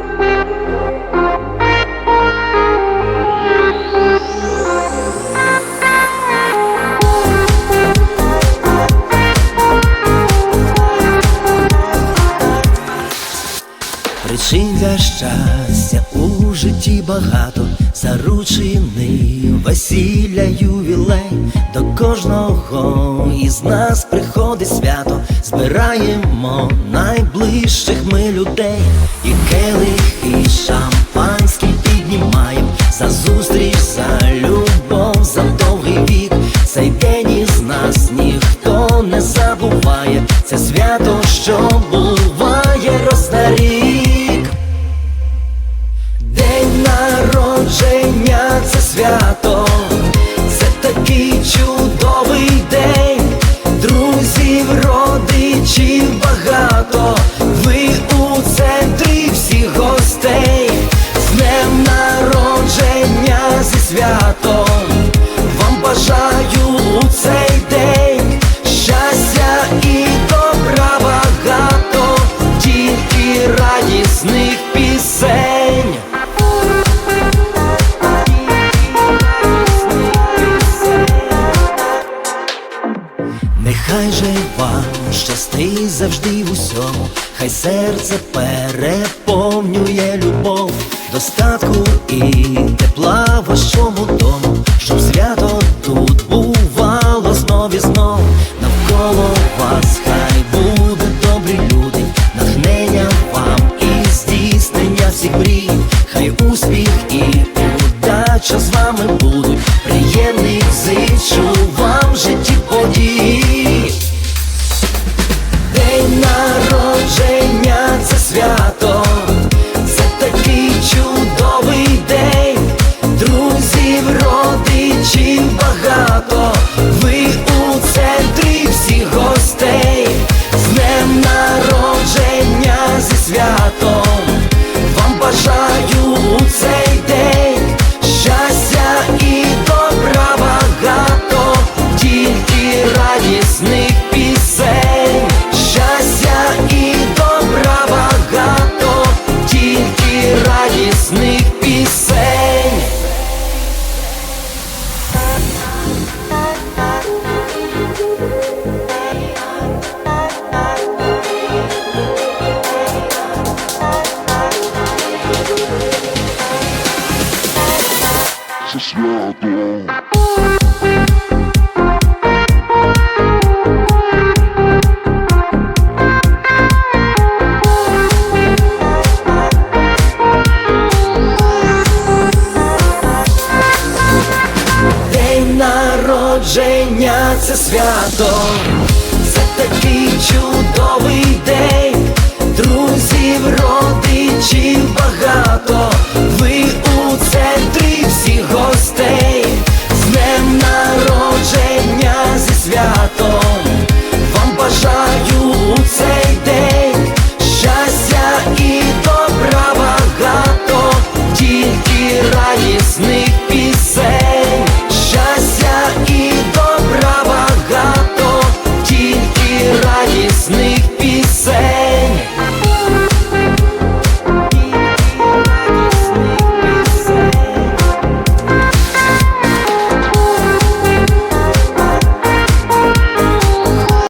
Thank you. Причин для щастя у житті багато, заручений весілля, ювілей, до кожного із нас приходить свято, збираємо найближчих ми людей, і келих, і шампанський піднімаємо за зустріч, за любов, за довгий вік. Цей день із нас ніхто не забуває. Це свято, що буває радісних пісень. Нехай же вам щастить завжди в усьому, хай серце переповнює любов, достатку і тепла вашому дому, вами будуть, приємних зичу вам житті подій. День народження це свято, це такий чудовий день, друзів, родичів багато, ви День народження це свято, це радісний.